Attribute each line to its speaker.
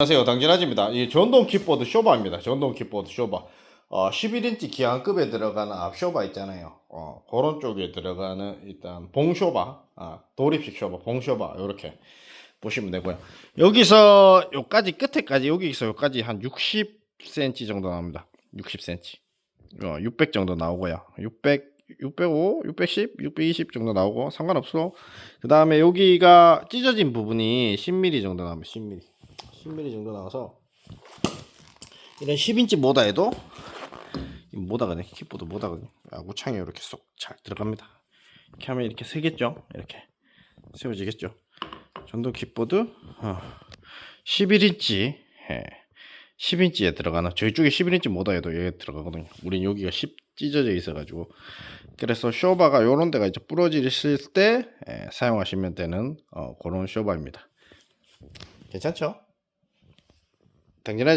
Speaker 1: 안녕하세요. 당진아지입니다. 이 전동 킥보드 쇼바입니다. 전동 킥보드 쇼바. 어, 11인치 기한급에 들어가는 앞 쇼바 있잖아요. 어, 그런 쪽에 들어가는 일단 봉 쇼바 아, 도립식 쇼바 봉 쇼바 이렇게 보시면 되고요. 여기서 요까지 끝에까지 여기서 요까지 한 60cm 정도 나옵니다. 60cm 어, 600 정도 나오고요. 600 605, 610, 620 정도 나오고 상관없어. 그 다음에 여기가 찢어진 부분이 10mm 정도 나옵니다. 10mm. 10mm 정도 나와서 이런 10인치 모다에도 이 모다거든요. 킥보드 모다거든요. 아구창이 이렇게 쏙 잘 들어갑니다. 이렇게 하면 이렇게 세겠죠. 이렇게 세워지겠죠. 전동 킥보드 어, 11인치 10인치에 들어가는 저희 쪽에 11인치 모다에도 여기 들어가거든요. 우린 여기가 10 찢어져 있어 가지고 그래서 쇼바가 요런 데가 이제 부러지실 때 예, 사용하시면 되는 어, 그런 쇼바입니다. 괜찮죠? 당진하죠?